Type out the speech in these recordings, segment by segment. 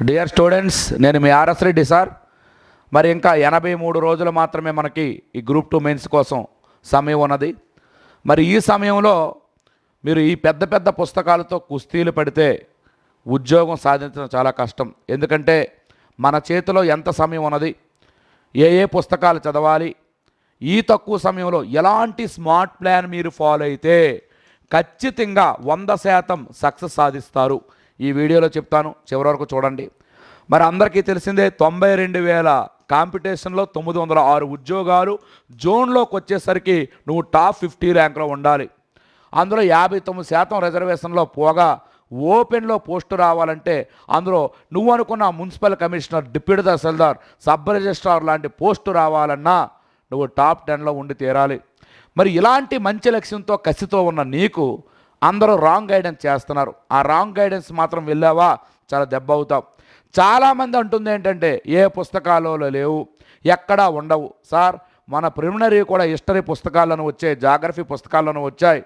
Dear students నేను మీ RS Reddy sir. మరి ఇంకా ఎనభై మూడు రోజులు మాత్రమే మనకి ఈ గ్రూప్ టూ మెయిన్స్ కోసం సమయం ఉన్నది. మరి ఈ సమయంలో మీరు ఈ పెద్ద పెద్ద పుస్తకాలతో కుస్తీలు పడితే ఉద్యోగం సాధించడం చాలా కష్టం. ఎందుకంటే మన చేతిలో ఎంత సమయం ఉన్నది ఏ ఏ పుస్తకాలు చదవాలి ఈ తక్కువ సమయంలో ఎలాంటి స్మార్ట్ ప్లాన్ మీరు ఫాలో అయితే ఖచ్చితంగా వంద శాతం సక్సెస్ సాధిస్తారు. ఈ వీడియోలో చెప్తాను. చివరి వరకు చూడండి. మరి అందరికీ తెలిసిందే తొంభై రెండు వేల కాంపిటీషన్లో తొమ్మిది వందల ఆరు ఉద్యోగాలు జోన్లోకి వచ్చేసరికి నువ్వు టాప్ ఫిఫ్టీ ర్యాంక్లో ఉండాలి. అందులో యాభై తొమ్మిది శాతం రిజర్వేషన్లో పోగా ఓపెన్లో పోస్టు రావాలంటే అందులో నువ్వు అనుకున్న municipal commissioner deputy tahsildar sub registrar లాంటి పోస్టు రావాలన్నా నువ్వు టాప్ టెన్లో ఉండి తీరాలి. మరి ఇలాంటి మంచి లక్ష్యంతో కసితో ఉన్న నీకు అందరూ రాంగ్ గైడెన్స్ చేస్తున్నారు. ఆ రాంగ్ గైడెన్స్ మాత్రం వెళ్ళావా? చాలా దెబ్బ అవుతావు. చాలామంది అంటుంది ఏంటంటే ఏ పుస్తకాలలో లేవు ఎక్కడా ఉండవు. సార్ మన ప్రిలిమినరీ కూడా హిస్టరీ పుస్తకాలను వచ్చాయి జాగ్రఫీ పుస్తకాలను వచ్చాయి.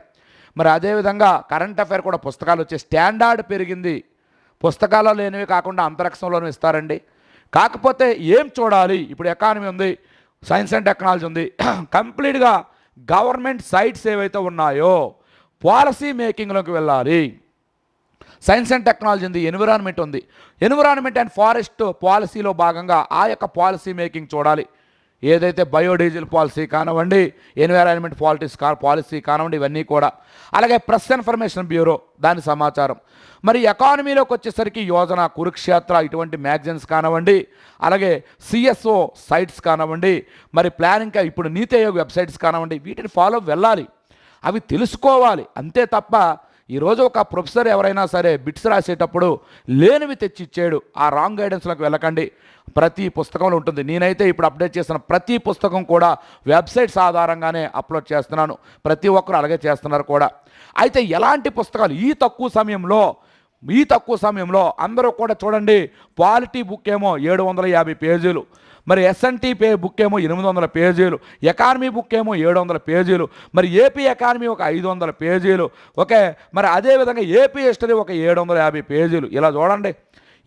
మరి అదేవిధంగా కరెంట్ అఫైర్ కూడా పుస్తకాలు వచ్చాయి. స్టాండర్డ్ పెరిగింది. పుస్తకాల్లో లేనివి కాకుండా అంతరిక్షంలోనూ ఇస్తారండి. కాకపోతే ఏం చూడాలి? ఇప్పుడు ఎకానమీ ఉంది సైన్స్ అండ్ టెక్నాలజీ ఉంది. కంప్లీట్గా గవర్నమెంట్ సైట్స్ ఏవైతే ఉన్నాయో పాలసీ మేకింగ్లోకి వెళ్ళాలి. సైన్స్ అండ్ టెక్నాలజీ ఉంది ఎన్విరాన్మెంట్ ఉంది. ఎన్విరాన్మెంట్ అండ్ ఫారెస్ట్ పాలసీలో భాగంగా ఆ యొక్క పాలసీ మేకింగ్ చూడాలి. ఏదైతే బయోడీజిల్ పాలసీ కానివ్వండి ఎన్విరాన్మెంట్ పాలిటిక్స్ కా పాలసీ కానివ్వండి ఇవన్నీ కూడా. అలాగే ప్రెస్ ఇన్ఫర్మేషన్ బ్యూరో దాని సమాచారం. మరి ఎకానమీలోకి వచ్చేసరికి యోజన కురుక్షేత్ర ఇటువంటి మ్యాగజైన్స్ కానివ్వండి అలాగే సిఎస్ఓ సైట్స్ కానివ్వండి మరి ప్లానింగ్ ఇప్పుడు నీతి ఆయోగ్ వెబ్సైట్స్ కానివ్వండి వీటిని ఫాలో వెళ్ళాలి. అవి తెలుసుకోవాలి. అంతే తప్ప ఈరోజు ఒక ప్రొఫెసర్ ఎవరైనా సరే బిట్స్ రాసేటప్పుడు లేనివి తెచ్చి ఇచ్చాడు ఆ రాంగ్ గైడెన్స్లోకి వెళ్ళకండి. ప్రతి పుస్తకంలో ఉంటుంది. నేనైతే ఇప్పుడు అప్డేట్ చేస్తున్న ప్రతి పుస్తకం కూడా వెబ్సైట్స్ ఆధారంగానే అప్లోడ్ చేస్తున్నాను. ప్రతి ఒక్కరు అలాగే చేస్తున్నారు కూడా. అయితే ఎలాంటి పుస్తకాలు ఈ తక్కువ సమయంలో ఈ తక్కువ సమయంలో అందరూ కూడా చూడండి క్వాలిటీ బుక్ ఏమో ఏడు వందల యాభై పేజీలు. మరి ఎస్ఎన్టీ పే బుక్ ఏమో ఎనిమిది వందల పేజీలు ఎకానమీ బుక్ ఏమో ఏడు వందల పేజీలు మరి ఏపీ ఎకానమీ ఒక ఐదు వందల పేజీలు ఓకే మరి అదేవిధంగా ఏపీ హిస్టరీ ఒక ఏడు వందల యాభై పేజీలు. ఇలా చూడండి.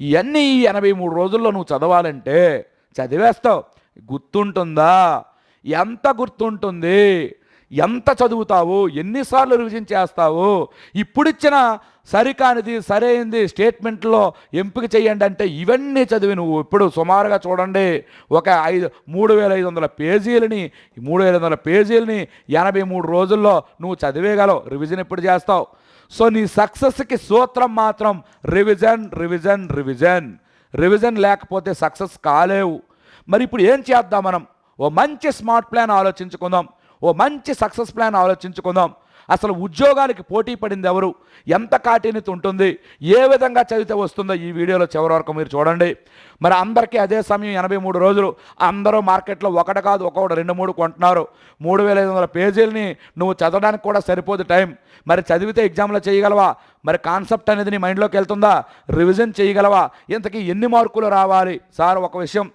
ఇవన్నీ ఈ ఎనభై మూడు రోజుల్లో నువ్వు చదవాలంటే చదివేస్తావు. గుర్తుంటుందా? ఎంత గుర్తుంటుంది? ఎంత చదువుతావు? ఎన్నిసార్లు రివిజన్ చేస్తావు? ఇప్పుడిచ్చిన సరికానిది సరైనది స్టేట్మెంట్లో ఎంపిక చేయండి అంటే ఇవన్నీ చదివి నువ్వు ఇప్పుడు సుమారుగా చూడండి. ఒక ఐదు మూడు వేల ఐదు వందల పేజీలని మూడు వేల ఐదు వందల పేజీలని ఎనభై మూడు రోజుల్లో నువ్వు చదివేయగలవు. రివిజన్ ఎప్పుడు చేస్తావు? సో నీ సక్సెస్కి సూత్రం మాత్రం రివిజన్ రివిజన్ రివిజన్. రివిజన్ లేకపోతే సక్సెస్ కాలేవు. మరి ఇప్పుడు ఏం చేద్దాం మనం? ఓ మంచి స్మార్ట్ ప్లాన్ ఆలోచించుకుందాం. ఓ మంచి సక్సెస్ ప్లాన్ ఆలోచించుకుందాం. అసలు ఉద్యోగానికి పోటీ పడింది ఎవరు? ఎంత కాఠిన్యత ఉంటుంది? ఏ విధంగా చదివితే వస్తుందో ఈ వీడియోలో చివరి వరకు మీరు చూడండి. మరి అందరికీ అదే సమయం ఎనభై మూడు రోజులు. అందరూ మార్కెట్లో ఒకటి కాదు ఒకటి రెండు మూడు కొంటున్నారు. మూడు వేల ఐదు వందల పేజీలని నువ్వు చదవడానికి కూడా సరిపోదు టైం. మరి చదివితే ఎగ్జామ్లో చేయగలవా? మరి కాన్సెప్ట్ అనేది నీ మైండ్లోకి వెళ్తుందా? రివిజన్ చేయగలవా? ఇంతకీ ఎన్ని మార్కులు రావాలి? సార్ ఒక విషయం.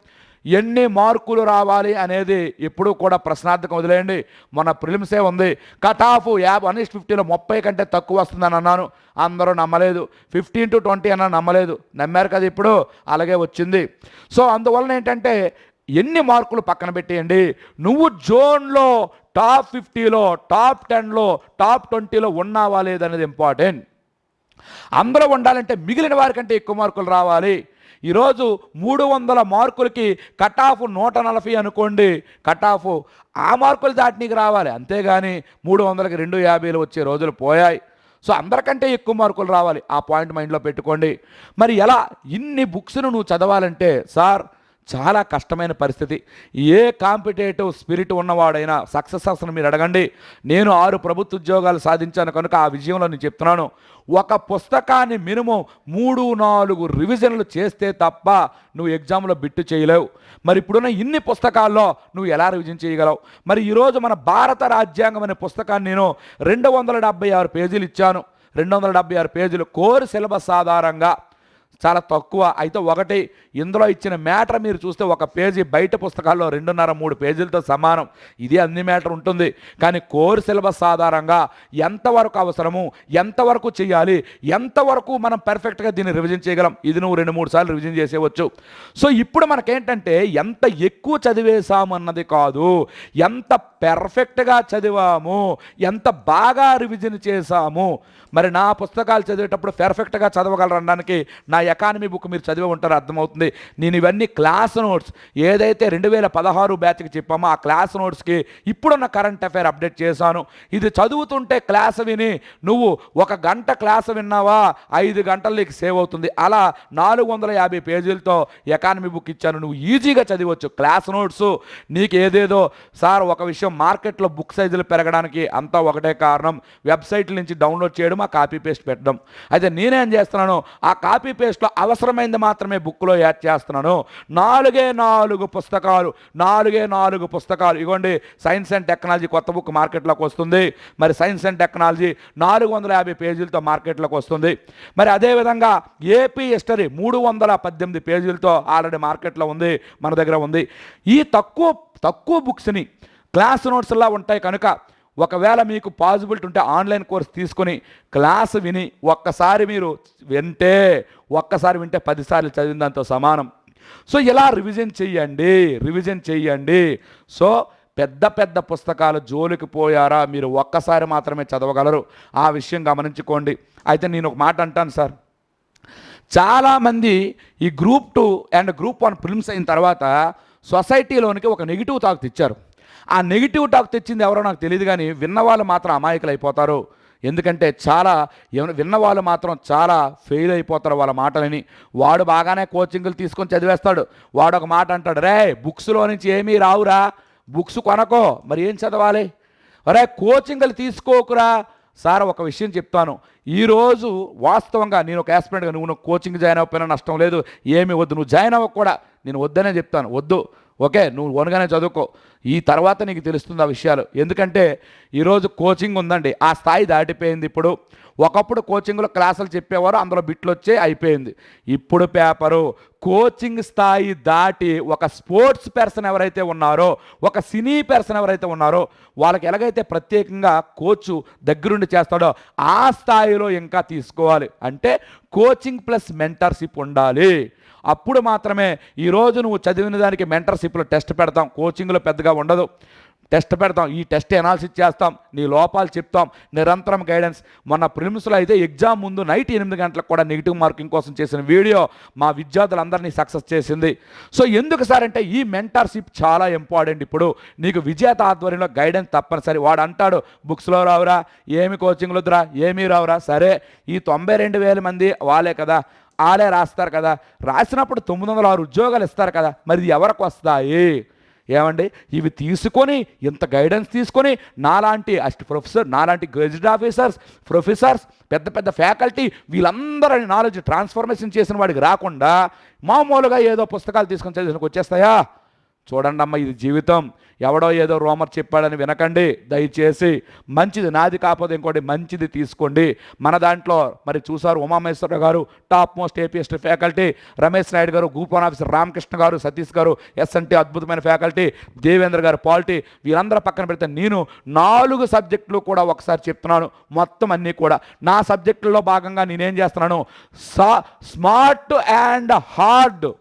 ఎన్ని మార్కులు రావాలి అనేది ఎప్పుడూ కూడా ప్రశ్నార్థకం వదిలేయండి. మన ప్రిలిమ్సే ఉంది? కట్ ఆఫ్ యాభై వన్ ఫిఫ్టీలో ముప్పై కంటే తక్కువ వస్తుందని అన్నాను. అందరూ నమ్మలేదు. ఫిఫ్టీన్ టు ట్వంటీ అన్న నమ్మలేదు. నమ్మారు కదా ఇప్పుడు? అలాగే వచ్చింది. సో అందువలన ఏంటంటే ఎన్ని మార్కులు పక్కన పెట్టేయండి? నువ్వు జోన్లో టాప్ ఫిఫ్టీలో టాప్ టెన్లో టాప్ ట్వంటీలో ఉన్నావా లేదనేది ఇంపార్టెంట్. అందరూ ఉండాలంటే మిగిలిన వారికంటే ఎక్కువ మార్కులు రావాలి. ఈరోజు మూడు వందల మార్కులకి కట్ ఆఫ్ నూట నలభై అనుకోండి. కట్ ఆఫ్ ఆ మార్కులు దాటినీకి రావాలి. అంతేగాని మూడు వందలకి రెండు యాభైలు వచ్చే రోజులు పోయాయి. సో అందరికంటే ఎక్కువ మార్కులు రావాలి. ఆ పాయింట్ మైండ్లో పెట్టుకోండి. మరి ఎలా ఇన్ని బుక్స్ను నువ్వు చదవాలంటే సార్ చాలా కష్టమైన పరిస్థితి. ఏ కాంపిటేటివ్ స్పిరిట్ ఉన్నవాడైనా సక్సెస్ అసలు మీరు అడగండి. నేను ఆరు ప్రభుత్వ ఉద్యోగాలు సాధించాను కనుక ఆ విజయంలో నేను చెప్తున్నాను. ఒక పుస్తకాన్ని మినిమం మూడు నాలుగు రివిజన్లు చేస్తే తప్ప నువ్వు ఎగ్జామ్లో బిట్టు చేయలేవు. మరి ఇప్పుడున్న ఇన్ని పుస్తకాల్లో నువ్వు ఎలా రివిజన్ చేయగలవు? మరి ఈరోజు మన భారత రాజ్యాంగం అనే పుస్తకాన్ని నేను రెండు వందల డెబ్బై ఆరు పేజీలు ఇచ్చాను. రెండు వందల డెబ్బై ఆరు పేజీలు కోర్ సిలబస్ ఆధారంగా చాలా తక్కువ. అయితే ఒకటి ఇందులో ఇచ్చిన మ్యాటర్ మీరు చూస్తే ఒక పేజీ బయట పుస్తకాల్లో రెండున్నర మూడు పేజీలతో సమానం. ఇది అన్ని మ్యాటర్ ఉంటుంది. కానీ కోర్ సిలబస్ ఆధారంగా ఎంతవరకు అవసరము ఎంతవరకు చేయాలి ఎంతవరకు మనం పర్ఫెక్ట్గా దీన్ని రివిజన్ చేయగలం? ఇది నువ్వు రెండు మూడు సార్లు రివిజన్ చేసేవచ్చు. సో ఇప్పుడు మనకేంటంటే ఎంత ఎక్కువ చదివేశాము అన్నది కాదు ఎంత పెర్ఫెక్ట్గా చదివాము ఎంత బాగా రివిజన్ చేశాము మరి నా పుస్తకాలు చదివేటప్పుడు పెర్ఫెక్ట్గా చదవగలరనడానికి నా ఎకానమీ బుక్ మీరు చదివి ఉంటారు అర్థమవుతుంది. నేను ఇవన్నీ క్లాస్ నోట్స్ ఏదైతే రెండు వేల పదహారు బ్యాచ్కి చెప్పామో ఆ క్లాస్ నోట్స్కి ఇప్పుడున్న కరెంట్ అఫైర్ అప్డేట్ చేశాను. ఇది చదువుతుంటే క్లాస్ విని నువ్వు ఒక గంట క్లాస్ విన్నావా? ఐదు గంటలు నీకు సేవ్ అవుతుంది. అలా నాలుగు వందల యాభై పేజీలతో ఎకానమీ బుక్ ఇచ్చాను. నువ్వు ఈజీగా చదివచ్చు. క్లాస్ నోట్స్ నీకు ఏదేదో సార్ ఒక విషయం మార్కెట్లో బుక్ సైజులు పెరగడానికి అంతా ఒకటే కారణం. వెబ్సైట్ల నుంచి డౌన్లోడ్ చేయడం ఆ కాపీ పేస్ట్ పెట్టడం. అయితే నేనేం చేస్తున్నాను? ఆ కాపీ పేస్ట్లో అవసరమైంది మాత్రమే బుక్లో యాడ్ చేస్తున్నాను. నాలుగే నాలుగు పుస్తకాలు నాలుగే నాలుగు పుస్తకాలు. ఇగోండి సైన్స్ అండ్ టెక్నాలజీ కొత్త బుక్ మార్కెట్లోకి వస్తుంది. మరి సైన్స్ అండ్ టెక్నాలజీ నాలుగు వందల యాభై పేజీలతో మార్కెట్లోకి వస్తుంది. మరి అదేవిధంగా ఏపీ హిస్టరీ మూడు వందల పద్దెనిమిది పేజీలతో ఆల్రెడీ మార్కెట్లో ఉంది మన దగ్గర ఉంది. ఈ తక్కువ తక్కువ బుక్స్ని క్లాస్ నోట్స్లా ఉంటాయి కనుక ఒకవేళ మీకు పాజిబిలిటీ ఉంటే ఆన్లైన్ కోర్స్ తీసుకొని క్లాస్ విని ఒక్కసారి మీరు వింటే ఒక్కసారి వింటే పదిసార్లు చదివిన దాంతో సమానం. సో ఇలా రివిజన్ చెయ్యండి రివిజన్ చెయ్యండి. సో పెద్ద పెద్ద పుస్తకాలు జోలికి పోయారా మీరు ఒక్కసారి మాత్రమే చదవగలరు. ఆ విషయం గమనించుకోండి. అయితే నేను ఒక మాట అంటాను సార్. చాలామంది ఈ group two and group one films అయిన తర్వాత సొసైటీలోనికి ఒక నెగిటివ్ తాకు తెచ్చారు. ఆ నెగిటివ్ టాక్ తెచ్చింది ఎవరో నాకు తెలియదు కానీ విన్నవాళ్ళు మాత్రం అమాయకులు అయిపోతారు. ఎందుకంటే చాలా విన్నవాళ్ళు మాత్రం చాలా ఫెయిల్ అయిపోతారు వాళ్ళ మాటలని. వాడు బాగానే కోచింగ్లు తీసుకొని చదివేస్తాడు. వాడు ఒక మాట అంటాడు రే బుక్స్లో నుంచి ఏమీ రావురా? బుక్స్ కొనకో మరి ఏం చదవాలి? రే కోచింగ్లు తీసుకోకురా. సార్ ఒక విషయం చెప్తాను. ఈరోజు వాస్తవంగా నేను ఒక యాస్పిరెంట్గా నువ్వు నువ్వు కోచింగ్ జాయిన్ అవ్వకపోయినా నష్టం లేదు. ఏమీ వద్దు. నువ్వు జాయిన్ అవ్వక కూడా. నేను వద్దనే చెప్తాను. వద్దు. ఓకే నువ్వు ఓన్గానే చదువుకో. ఈ తర్వాత నీకు తెలుస్తుంది ఆ విషయాలు. ఎందుకంటే ఈరోజు కోచింగ్ ఉందండి. ఆ స్థాయి దాటిపోయింది ఇప్పుడు. ఒకప్పుడు కోచింగ్లో క్లాసులు చెప్పేవారు అందులో బిట్లు వచ్చే అయిపోయింది. ఇప్పుడు పేపరు కోచింగ్ స్థాయి దాటి ఒక స్పోర్ట్స్ పర్సన్ ఎవరైతే ఉన్నారో ఒక సినీ పర్సన్ ఎవరైతే ఉన్నారో వాళ్ళకి ఎలాగైతే ప్రత్యేకంగా కోచు దగ్గరుండి చేస్తాడో ఆ స్థాయిలో ఇంకా తీసుకోవాలి. అంటే కోచింగ్ ప్లస్ మెంటర్షిప్ ఉండాలి. అప్పుడు మాత్రమే ఈరోజు నువ్వు చదివిన దానికి మెంటర్షిప్లో టెస్ట్ పెడతాం కోచింగ్లో పెద్దగా ఉండదు. టెస్ట్ పెడతాం ఈ టెస్ట్ ఎనాలిసిస్ చేస్తాం నీ లోపాలు చెప్తాం నిరంతరం గైడెన్స్ మొన్న ప్రిలిమ్స్లో అయితే ఎగ్జామ్ ముందు నైట్ ఎనిమిది గంటలకు కూడా నెగిటివ్ మార్కింగ్ కోసం చేసిన వీడియో మా విద్యార్థులందరినీ సక్సెస్ చేసింది. సో ఎందుకు సార్ అంటే ఈ మెంటర్షిప్ చాలా ఇంపార్టెంట్ ఇప్పుడు నీకు విజేత ఆధ్వర్యంలో గైడెన్స్ తప్పనిసరి. వాడు అంటాడు బుక్స్లో రావురా ఏమి కోచింగ్లు వద్దురా ఏమీ రావురా. సరే ఈ తొంభై రెండు వేల మంది వాళ్ళే కదా. వాళ్ళే రాస్తారు కదా. రాసినప్పుడు తొమ్మిది వందల ఆరు ఉద్యోగాలు ఇస్తారు కదా. మరి ఇది ఎవరికి వస్తాయి? ఏమండి? ఇవి తీసుకొని ఇంత గైడెన్స్ తీసుకొని నాలాంటి అస్ట్ ప్రొఫెసర్ నాలాంటి గెజిట్ ఆఫీసర్స్ ప్రొఫెసర్స్ పెద్ద పెద్ద ఫ్యాకల్టీ వీళ్ళందరూ నాలెడ్జ్ ట్రాన్స్ఫర్మేషన్ చేసిన వాడికి రాకుండా మామూలుగా ఏదో పుస్తకాలు తీసుకొని చదివినకు వచ్చేస్తాయా? చూడండి అమ్మ ఇది జీవితం. ఎవడో ఏదో రోమర్ చెప్పాడని వినకండి. దయచేసి మంచిది నాది కాకపోతే ఇంకోటి మంచిది తీసుకోండి. మన దాంట్లో మరి చూసారు ఉమామహేశ్వర గారు top most APST faculty Ramesh Naidu గారు గ్రూప్ వన్ ఆఫీసర్ రామకృష్ణ గారు సతీష్ గారు ఎస్ఎన్టీ అద్భుతమైన ఫ్యాకల్టీ దేవేంద్ర గారు పాలిటీ వీరందరూ పక్కన పెడితే నేను నాలుగు సబ్జెక్టులు కూడా ఒకసారి చెప్తున్నాను. మొత్తం అన్నీ కూడా. నా సబ్జెక్టుల్లో భాగంగా నేనేం చేస్తున్నాను? సా స్మార్ట్ అండ్ హార్డ్.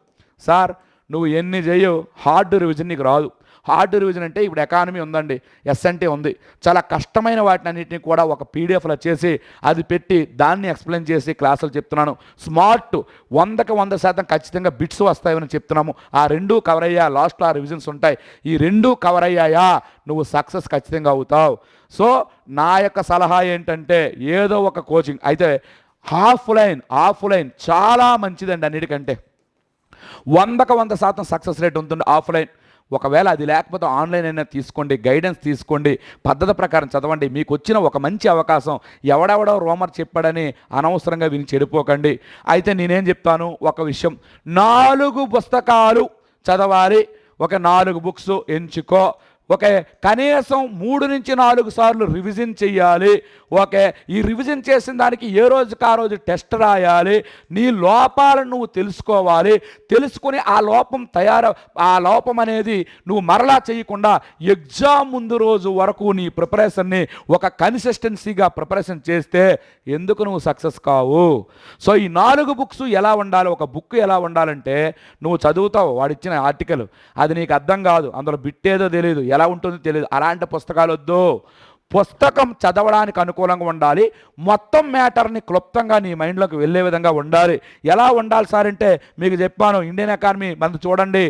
సార్ నువ్వు ఎన్ని చేయు హార్డ్ రివిజన్ నీకు రాదు. హార్డ్ రివిజన్ అంటే ఇప్పుడు ఎకానమీ ఉందండి. ఎస్ఎన్టీ ఉంది. చాలా కష్టమైన వాటిని అన్నింటినీ కూడా ఒక పీడిఎఫ్లో చేసి అది పెట్టి దాన్ని ఎక్స్ప్లెయిన్ చేసి క్లాసులు చెప్తున్నాను. స్మార్ట్ వందకి వంద శాతం ఖచ్చితంగా బిట్స్ వస్తాయని చెప్తున్నాము. ఆ రెండూ కవర్ అయ్యా. లాస్ట్లో ఆ రివిజన్స్ ఉంటాయి. ఈ రెండూ కవర్ అయ్యాయా? నువ్వు సక్సెస్ ఖచ్చితంగా అవుతావు. సో నా యొక్క సలహా ఏంటంటే ఏదో ఒక కోచింగ్ అయితే హాఫ్ లైన్ హాఫ్ లైన్ చాలా మంచిదండి అన్నిటికంటే. వందకు వంద శాతం సక్సెస్ రేట్ ఉంటుంది ఆఫ్లైన్. ఒకవేళ అది లేకపోతే ఆన్లైన్ అయినా తీసుకోండి గైడెన్స్ తీసుకోండి పద్ధతి ప్రకారం చదవండి. మీకు వచ్చిన ఒక మంచి అవకాశం ఎవడెవడో రోమర్ చెప్పాడని అనవసరంగా విని చెడిపోకండి. అయితే నేనేం చెప్తాను? ఒక విషయం. నాలుగు పుస్తకాలు చదవాలి. ఒక నాలుగు బుక్స్ ఎంచుకో. ఓకే కనీసం మూడు నుంచి నాలుగు సార్లు రివిజన్ చేయాలి ఓకే ఈ రివిజన్ చేసిన దానికి ఏ రోజుకి ఆ రోజు టెస్ట్ రాయాలి. నీ లోపాలను నువ్వు తెలుసుకోవాలి. తెలుసుకొని ఆ లోపం తయారు ఆ లోపం అనేది నువ్వు మరలా చేయకుండా ఎగ్జామ్ ముందు రోజు వరకు నీ ప్రిపరేషన్ని ఒక కన్సిస్టెన్సీగా ప్రిపరేషన్ చేస్తే ఎందుకు నువ్వు సక్సెస్ కావు? సో ఈ నాలుగు బుక్స్ ఎలా ఉండాలి? ఒక బుక్ ఎలా ఉండాలంటే నువ్వు చదువుతావు వాడిచ్చిన ఆర్టికల్. అది నీకు అర్థం కాదు. అందులో బిట్టేదో తెలియదు ఎలా ఉంటుందో తెలియదు. అలాంటి పుస్తకాలు వద్దు. పుస్తకం చదవడానికి అనుకూలంగా ఉండాలి. మొత్తం మ్యాటర్ని క్లుప్తంగా నీ మైండ్లోకి వెళ్ళే విధంగా ఉండాలి. ఎలా ఉండాలి సార్ అంటే మీకు చెప్పాను ఇండియన్ ఎకానమీ మనం చూడండి.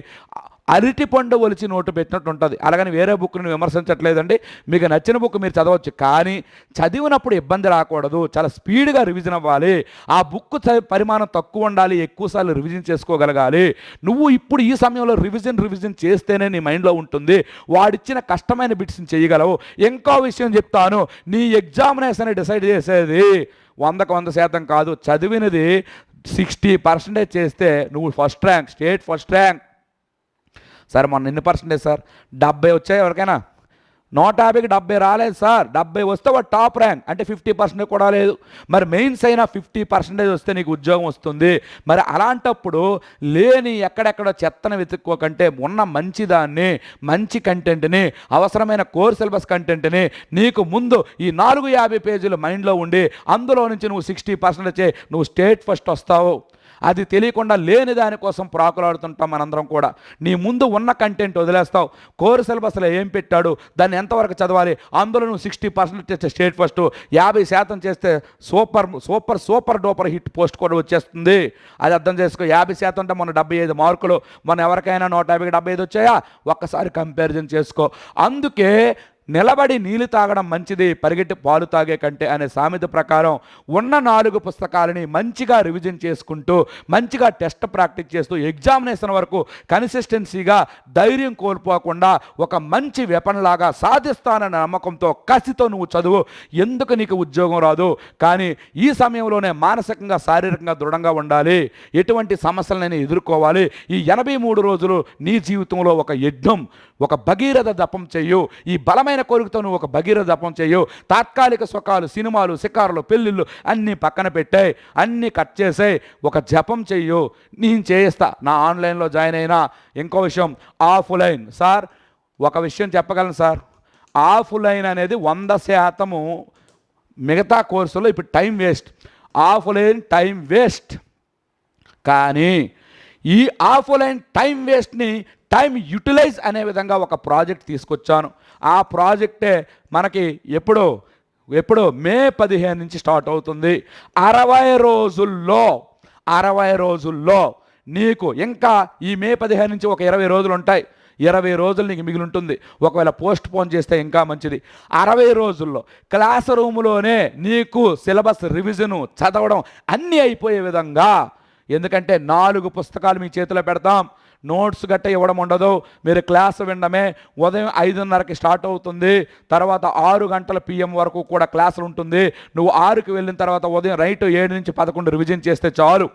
అరటి పండు ఒలిచి నోటు పెట్టినట్టు ఉంటుంది. అలాగని వేరే బుక్ని విమర్శించట్లేదండి. మీకు నచ్చిన బుక్ మీరు చదవచ్చు. కానీ చదివినప్పుడు ఇబ్బంది రాకూడదు. చాలా స్పీడ్గా రివిజన్ అవ్వాలి. ఆ బుక్ పరిమాణం తక్కువ ఉండాలి. ఎక్కువసార్లు రివిజన్ చేసుకోగలగాలి. నువ్వు ఇప్పుడు ఈ సమయంలో రివిజన్ రివిజన్ చేస్తేనే నీ మైండ్లో ఉంటుంది. వాడిచ్చిన కష్టమైన బిట్స్ని చేయగలవు. ఇంకో విషయం చెప్తాను. నీ ఎగ్జామినేషన్ డిసైడ్ చేసేది వందకు వంద శాతం కాదు. చదివినది సిక్స్టీ పర్సెంటేజ్ చేస్తే నువ్వు first rank state first rank. Sir మొన్న ఎన్ని పర్సెంటేజ్ సార్? డెబ్బై వచ్చాయి ఎవరికైనా? నూట యాభైకి డెబ్బై రాలేదు సార్. డెబ్బై వస్తే వాడు టాప్ ర్యాంక్. అంటే ఫిఫ్టీ పర్సెంటేజ్ కూడా లేదు. మరి మెయిన్స్ అయినా ఫిఫ్టీ పర్సెంటేజ్ వస్తే నీకు ఉద్యోగం వస్తుంది. మరి అలాంటప్పుడు లేని ఎక్కడెక్కడ చెత్తను వెతుక్కోకంటే ఉన్న మంచిదాన్ని మంచి కంటెంట్ని అవసరమైన కోర్ సిలబస్ కంటెంట్ని నీకు ముందు ఈ నాలుగు యాభై పేజీలు మైండ్లో ఉండి అందులో నుంచి నువ్వు సిక్స్టీ పర్సెంటేజ్ నువ్వు స్టేట్ ఫస్ట్ వస్తావు. అది తెలియకుండా లేని దానికోసం ప్రాకులాడుతుంటాం మనందరం కూడా. నీ ముందు ఉన్న కంటెంట్ వదిలేస్తావు. కోర్ సిలబస్లో ఏం పెట్టాడు దాన్ని ఎంతవరకు చదవాలి అందులో నువ్వు సిక్స్టీ పర్సెంట్ చేస్తే స్టేట్ ఫస్ట్ యాభై శాతం చేస్తే super super super duper hit post కూడా వచ్చేస్తుంది. అది అర్థం చేసుకో యాభై శాతం అంటే మన డెబ్బై ఐదు మార్కులు. మన ఎవరికైనా నూట యాభైకి డెబ్బై ఐదు వచ్చాయా? ఒక్కసారి కంపారిజన్ చేసుకో. అందుకే నిలబడి నీళ్ళు తాగడం మంచిది పరిగెట్టి పాలు తాగే కంటే అనే సామెత ప్రకారం ఉన్న నాలుగు పుస్తకాలని మంచిగా రివిజన్ చేసుకుంటూ మంచిగా టెస్ట్ ప్రాక్టీస్ చేస్తూ ఎగ్జామినేషన్ వరకు కన్సిస్టెన్సీగా ధైర్యం కోల్పోకుండా ఒక మంచి వెపన్లాగా సాధిస్తానన్న నమ్మకంతో కసితో నువ్వు చదువు. ఎందుకు నీకు ఉద్యోగం రాదు? కానీ ఈ సమయంలోనే మానసికంగా శారీరకంగా దృఢంగా ఉండాలి. ఎటువంటి సమస్యలనైనా ఎదుర్కోవాలి? ఈ ఎనభై మూడు రోజులు నీ జీవితంలో ఒక యజ్ఞం. ఒక భగీరథ జపం చెయ్యు ఈ బలమైన కోరికతో నువ్వు ఒక భగీరథ జపం చెయ్యు తాత్కాలిక సుఖాలు సినిమాలు శిఖారులు పెళ్ళిళ్ళు అన్నీ పక్కన పెట్టాయి. అన్నీ కట్ చేసాయి. ఒక జపం చెయ్యు నేను చేయిస్తా. నా ఆన్లైన్లో జాయిన్ అయినా. ఇంకో విషయం ఆఫ్లైన్. సార్ ఒక విషయం చెప్పగలను సార్. ఆఫ్లైన్ అనేది వంద శాతము మిగతా కోర్సులో ఇప్పుడు time waste. Offline time waste. కానీ ఈ ఆఫ్లైన్ టైం వేస్ట్ని టైం యూటిలైజ్ అనే విధంగా ఒక ప్రాజెక్ట్ తీసుకొచ్చాను. ఆ ప్రాజెక్టే మనకి ఎప్పుడు ఎప్పుడో మే పదిహేను నుంచి స్టార్ట్ అవుతుంది. అరవై రోజుల్లో అరవై రోజుల్లో నీకు ఇంకా ఈ మే పదిహేను నుంచి ఒక ఇరవై రోజులు ఉంటాయి ఇరవై రోజులు నీకు మిగిలి ఉంటుంది ఒకవేళ పోస్ట్ పోన్ చేస్తే ఇంకా మంచిది. అరవై రోజుల్లో క్లాస్ రూములోనే నీకు సిలబస్ రివిజను చదవడం అన్నీ అయిపోయే విధంగా ఎందుకంటే నాలుగు పుస్తకాలు మీ చేతిలో పెడతాం. నోట్స్ గట్ట ఇవ్వడం ఉండదు. మీరు క్లాస్ వినడమే ఉదయం ఐదున్నరకి స్టార్ట్ అవుతుంది. తర్వాత ఆరు గంటల పిఎం వరకు కూడా క్లాసులు ఉంటుంది. నువ్వు ఆరుకి వెళ్ళిన తర్వాత ఉదయం రైట్ ఏడు నుంచి పదకొండు రివిజన్ చేస్తే చాలు.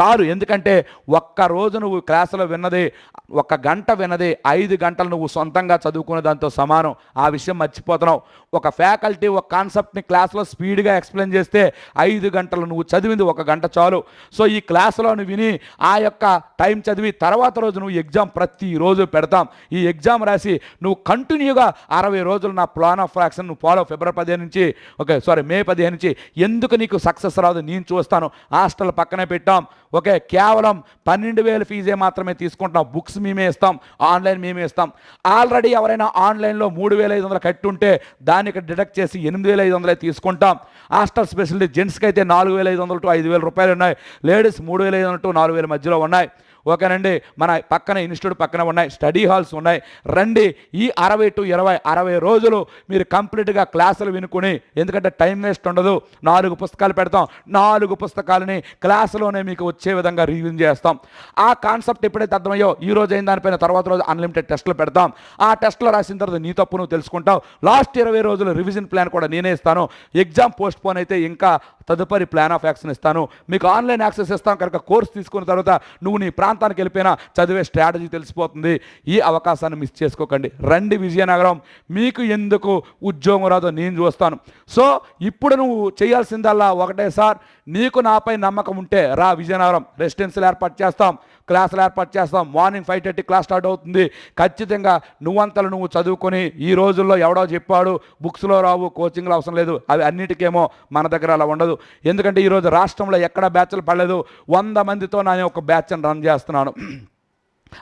చాలు. ఎందుకంటే ఒక్క రోజు నువ్వు క్లాసులో విన్నది ఒక గంట విన్నది ఐదు గంటలు నువ్వు సొంతంగా చదువుకునే దాంతో సమానం. ఆ విషయం మర్చిపోతున్నావు. ఒక ఫ్యాకల్టీ ఒక కాన్సెప్ట్ని క్లాస్లో స్పీడ్గా ఎక్స్ప్లెయిన్ చేస్తే ఐదు గంటలు నువ్వు చదివింది ఒక గంట చాలు. సో ఈ క్లాస్లో నువ్వు విని ఆ యొక్క టైం చదివి తర్వాత రోజు నువ్వు ఎగ్జామ్ ప్రతిరోజు పెడతాం. ఈ ఎగ్జామ్ రాసి నువ్వు కంటిన్యూగా అరవై రోజులు నా ప్లాన్ ఆఫ్ యాక్షన్ నువ్వు ఫాలో ఫిబ్రవరి పదిహేను నుంచి ఓకే సారీ మే పదిహేను నుంచి ఎందుకు నీకు సక్సెస్ రాదు నేను చూస్తాను. హాస్టల్ పక్కనే పెట్టాం. ఓకే కేవలం పన్నెండు వేల ఫీజే మాత్రమే తీసుకుంటున్నాం. బుక్స్ మేమే ఇస్తాం ఆన్లైన్ మేమే ఇస్తాం. ఆల్రెడీ ఎవరైనా ఆన్లైన్లో మూడు వేల ఐదు వందలు కట్టి ఉంటే దానికి డిడక్ట్ చేసి ఎనిమిది వేల ఐదు వందలే తీసుకుంటాం. హాస్టల్ స్పెషాలిటీ జెంట్స్కి అయితే నాలుగు వేల ఐదు వందలు టు ఐదు వేల రూపాయలు ఉన్నాయి. లేడీస్ మూడు వేల ఐదు వందలు టు నాలుగు వేల మధ్యలో ఉన్నాయి. ఓకేనండి మన పక్కన ఇన్స్టిట్యూట్ పక్కన ఉన్నాయి స్టడీ హాల్స్ ఉన్నాయి. రండి. ఈ అరవై టు ఇరవై అరవై రోజులు మీరు కంప్లీట్గా క్లాసులు వినుకుని ఎందుకంటే టైం వేస్ట్ ఉండదు. నాలుగు పుస్తకాలు పెడతాం. నాలుగు పుస్తకాలని క్లాసులోనే మీకు వచ్చే విధంగా రివ్యూ చేస్తాం. ఆ కాన్సెప్ట్ ఎప్పుడైతే అర్థమయ్యో ఈ రోజు అయిన దానిపైన తర్వాత రోజు అన్లిమిటెడ్ టెస్టులు పెడతాం. ఆ టెస్టులు రాసిన తర్వాత నీ తప్పు నువ్వు తెలుసుకుంటావు. లాస్ట్ ఇరవై రోజులు రివిజన్ ప్లాన్ కూడా నేనే ఇస్తాను. ఎగ్జామ్ పోస్ట్ పోన్ అయితే ఇంకా తదుపరి ప్లాన్ ఆఫ్ యాక్షన్ ఇస్తాను. మీకు ఆన్లైన్ యాక్సెస్ ఇస్తాను. కనుక కోర్స్ తీసుకున్న తర్వాత నువ్వు నీ ప్రాంతానికి వెళ్ళిపోయినా చదివే స్ట్రాటజీ తెలిసిపోతుంది. ఈ అవకాశాన్ని మిస్ చేసుకోకండి. రండి విజయనగరం. మీకు ఎందుకు ఉద్యోగం రాదో నేను చూస్తాను. సో ఇప్పుడు నువ్వు చేయాల్సిందల్లా ఒకటే సార్. నీకు నాపై నమ్మకం ఉంటే రా విజయనగరం. రెసిడెన్షియల్ ఏర్పాటు చేస్తాం. క్లాసులు ఏర్పాటు చేస్తాం. Morning five thirty class start అవుతుంది. ఖచ్చితంగా నువ్వంతలు నువ్వు చదువుకొని ఈ రోజుల్లో ఎవడో చెప్పాడు బుక్స్లో రావు కోచింగ్లో అవసరం లేదు. అవి అన్నిటికేమో మన దగ్గర అలా ఉండదు. ఎందుకంటే ఈరోజు రాష్ట్రంలో ఎక్కడ బ్యాచ్లు పడలేదు. వంద మందితో నేను ఒక బ్యాచ్ని రన్ చేస్తున్నాను.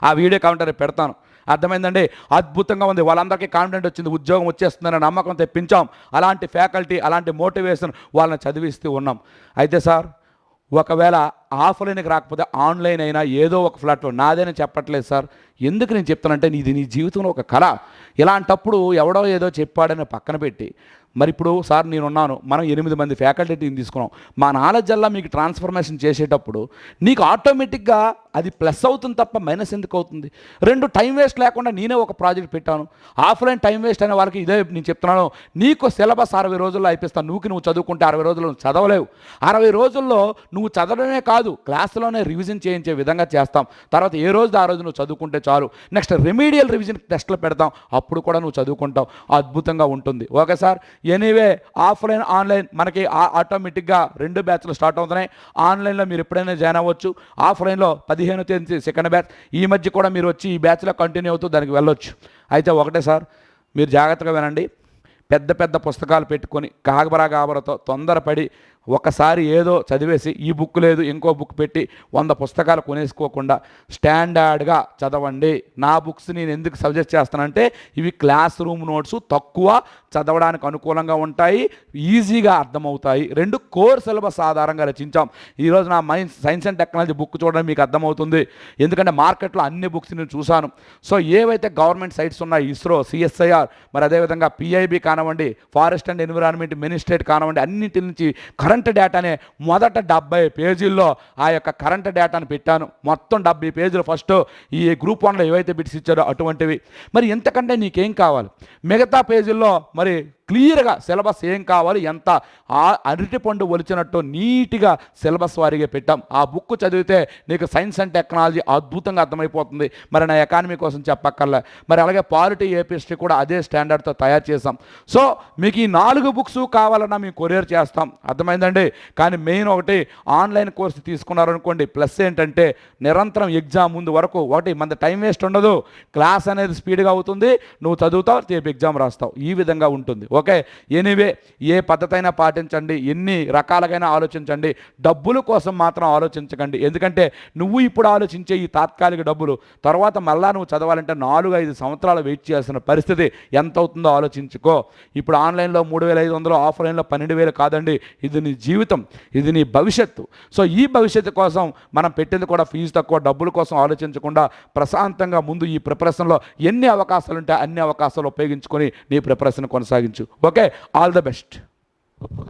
ఆ వీడియో కౌంటర్ పెడతాను. అర్థమైందండి? అద్భుతంగా ఉంది. వాళ్ళందరికీ కాన్ఫిడెంట్ వచ్చింది. ఉద్యోగం వచ్చేస్తుందనే నమ్మకం తెప్పించాం. అలాంటి ఫ్యాకల్టీ అలాంటి మోటివేషన్ వాళ్ళని చదివిస్తూ ఉన్నాం. అయితే సార్ ఒకవేళ ఆఫ్లైన్కి రాకపోతే ఆన్లైన్ అయినా ఏదో ఒక ప్లాట్ఫామ్ నాదేనే చెప్పట్లేదు సార్. ఎందుకు నేను చెప్తానంటే ఇది నీ జీవితంలో ఒక కళ. ఇలాంటప్పుడు ఎవడో ఏదో చెప్పాడని పక్కన పెట్టి మరి ఇప్పుడు సార్ నేనున్నాను మనం ఎనిమిది మంది ఫ్యాకల్టీ టీం తీసుకున్నాం. మా నాలెడ్జ్ అలా మీకు ట్రాన్స్ఫర్మేషన్ చేసేటప్పుడు నీకు ఆటోమేటిక్గా అది ప్లస్ అవుతుంది తప్ప మైనస్ ఎందుకు అవుతుంది? రెండు టైం వేస్ట్ లేకుండా నేనే ఒక ప్రాజెక్ట్ పెట్టాను. ఆఫ్లైన్ టైం వేస్ట్ అనే వాళ్ళకి ఇదే నేను చెప్తున్నాను. నీకు సిలబస్ అరవై రోజుల్లో అయిపిస్తాను నువ్వుకి నువ్వు చదువుకుంటే అరవై రోజుల్లో నువ్వు చదవలేవు. అరవై రోజుల్లో నువ్వు చదవడమే కాదు క్లాసులోనే రివిజన్ చేయించే విధంగా చేస్తాం. తర్వాత ఏ రోజు ఆ రోజు నువ్వు చదువుకుంటే చాలు. నెక్స్ట్ రెమీడియల్ రివిజన్ టెస్ట్లు పెడతాం. అప్పుడు కూడా నువ్వు చదువుకుంటావు. అద్భుతంగా ఉంటుంది. Okay sir? Anyway offline online మనకి ఆ- ఆటోమేటిక్గా రెండు బ్యాచ్లు స్టార్ట్ అవుతున్నాయి. ఆన్లైన్లో మీరు ఎప్పుడైనా జాయిన్ అవ్వచ్చు. ఆఫ్లైన్లో పదిహేను తేదీ సెకండ్ బ్యాచ్. ఈ మధ్య కూడా మీరు వచ్చి ఈ బ్యాచ్లో కంటిన్యూ అవుతూ దానికి వెళ్ళొచ్చు. అయితే ఒకటే సార్ మీరు జాగ్రత్తగా వినండి. పెద్ద పెద్ద పుస్తకాలు పెట్టుకొని కాగబరా గాబరతో తొందరపడి ఒకసారి ఏదో చదివేసి ఈ బుక్ లేదు ఇంకో బుక్ పెట్టి వంద పుస్తకాలు కొనేసుకోకుండా స్టాండర్డ్గా చదవండి. నా బుక్స్ నేను ఎందుకు సజెస్ట్ చేస్తానంటే ఇవి క్లాస్ రూమ్ నోట్స్ తక్కువ చదవడానికి అనుకూలంగా ఉంటాయి ఈజీగా అర్థమవుతాయి. రెండు కోర్ సిలబస్ ఆధారంగా రచించాం. ఈరోజు నా mains science and technology book చూడడం మీకు అర్థమవుతుంది. ఎందుకంటే మార్కెట్లో అన్ని బుక్స్ నేను చూశాను. సో ఏవైతే గవర్నమెంట్ సైట్స్ ఉన్నాయి ఇస్రో సిఎస్ఐఆర్ మరి అదేవిధంగా పిఐబి కానివ్వండి ఫారెస్ట్ అండ్ ఎన్విరాన్మెంట్ మినిస్ట్రేట్ కానివ్వండి అన్నింటి నుంచి కరెంట్ డేటానే మొదట డెబ్బై పేజీల్లో ఆ యొక్క కరెంట్ డేటాను పెట్టాను. మొత్తం డెబ్బై పేజీలు ఫస్ట్ ఈ గ్రూప్ వన్లో ఏవైతే బిట్స్ ఇచ్చారో అటువంటివి. మరి ఎంతకంటే నీకేం కావాలి? మిగతా పేజీల్లో మరి अरे క్లియర్గా సిలబస్ ఏం కావాలి ఎంత ఆ అరటిపండు ఒలిచినట్టు నీట్గా సిలబస్ వారిగా పెట్టాం. ఆ బుక్ చదివితే నీకు సైన్స్ అండ్ టెక్నాలజీ అద్భుతంగా అర్థమైపోతుంది. మరి నా ఎకానమీ కోసం చెప్పక్కర్లే. మరి అలాగే పాలిటీ ఏపీఎస్టీ కూడా అదే స్టాండర్డ్తో తయారు చేసాం సో మీకు ఈ నాలుగు బుక్స్ కావాలన్నా మేము కొరియర్ చేస్తాం. అర్థమైందండి? కానీ మెయిన్ ఒకటి ఆన్లైన్ కోర్సు తీసుకున్నారనుకోండి ప్లస్ ఏంటంటే నిరంతరం ఎగ్జామ్ ముందు వరకు ఒకటి మన టైం వేస్ట్ ఉండదు. క్లాస్ అనేది స్పీడ్గా అవుతుంది. నువ్వు చదువుతావు రేపు ఎగ్జామ్ రాస్తావు. ఈ విధంగా ఉంటుంది. ఓకే ఎనీవే ఏ పద్ధతి పాటించండి ఎన్ని రకాలుగైనా ఆలోచించండి డబ్బుల కోసం మాత్రం ఆలోచించకండి. ఎందుకంటే నువ్వు ఇప్పుడు ఆలోచించే ఈ తాత్కాలిక డబ్బులు తర్వాత మళ్ళా నువ్వు చదవాలంటే నాలుగు ఐదు సంవత్సరాలు వెయిట్ చేయాల్సిన పరిస్థితి ఎంత అవుతుందో ఆలోచించుకో. ఇప్పుడు ఆన్లైన్లో మూడు వేల ఐదు వందలు ఆఫ్లైన్లో పన్నెండు వేలు కాదండి ఇది నీ జీవితం ఇది నీ భవిష్యత్తు. సో ఈ భవిష్యత్తు కోసం మనం పెట్టింది కూడా ఫీజు తక్కువ డబ్బుల కోసం ఆలోచించకుండా ప్రశాంతంగా ముందు ఈ ప్రిపరేషన్లో ఎన్ని అవకాశాలు ఉంటే అన్ని అవకాశాలు ఉపయోగించుకొని నీ ప్రిపరేషన్ కొనసాగించు. Okay all the best